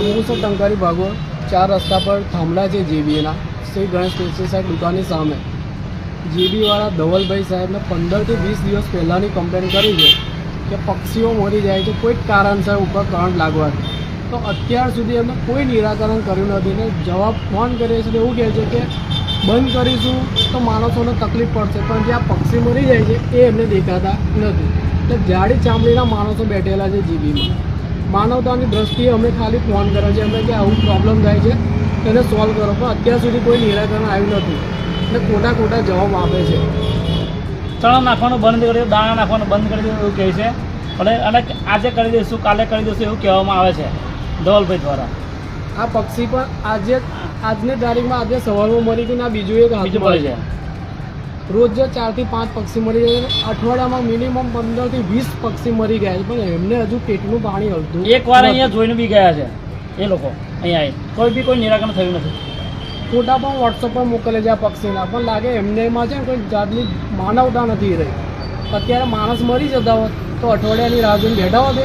છે ટંકારી ભાગોળ ચાર રસ્તા પર થાંભલા છે જેબીએના. શ્રી ગણેશ સાહેબ દુકાનની સામે. જેબીવાળા ધવલભાઈ સાહેબને પંદરથી વીસ દિવસ પહેલાંની કમ્પ્લેન કરી છે કે પક્ષીઓ મરી જાય છે કોઈ જ કારણસર ઉપર કરંટ લાગવાથી તો અત્યાર સુધી એમને કોઈ નિરાકરણ કર્યું નથી ને જવાબ ફોન કરીએ છીએ એવું કહે છે કે બંધ કરીશું તો માણસોને તકલીફ પડશે, પણ જ્યાં પક્ષી મરી જાય છે એ એમને દેખાતા નથી. એટલે જાડી ચામડીના માણસો બેઠેલા છે જીબીમાં. માનવતાની દ્રષ્ટિએ અમે ખાલી ફોન કર્યો છે અમે કે આવું પ્રોબ્લેમ થાય છે તેને સોલ્વ કરો. પણ અત્યાર સુધી કોઈ નિરાકરણ આવ્યું નથી. એટલે ખોટા ખોટા જવાબ આપે છે. ચણા નાખવાનું બંધ કરી દીધું દાણા નાખવાનું બંધ કરી દીધું એવું કહે છે. અને અને આજે કરી દઈશું કાલે કરી દઈશું એવું કહેવામાં આવે છે ધવલભાઈ દ્વારા. આ પક્ષી પણ આજે આજની તારીખમાં આજે સવારમાં મરી ગયું ને આ બીજું એક બીજું છે. રોજ ચારથી પાંચ પક્ષી મરી જાય છે. અઠવાડિયામાં મિનિમમ પંદરથી વીસ પક્ષી મરી ગયા છે. પણ એમને હજુ પેટનું પાણી હલતું એક વાર અહીંયા જોઈને બી ગયા છે. એ લોકો અહીંયા કોઈ બી કોઈ નિરાકરણ થયું નથી. ફોટા પણ વોટ્સઅપ પર મોકલે છે આ પક્ષીના. પણ લાગે એમને એમાં છે ને કોઈ જાતની માનવતા નથી રહી. અત્યારે માણસ મરી જતા હોત તો અઠવાડિયાની રાહ જોઈને બેઠા હોત.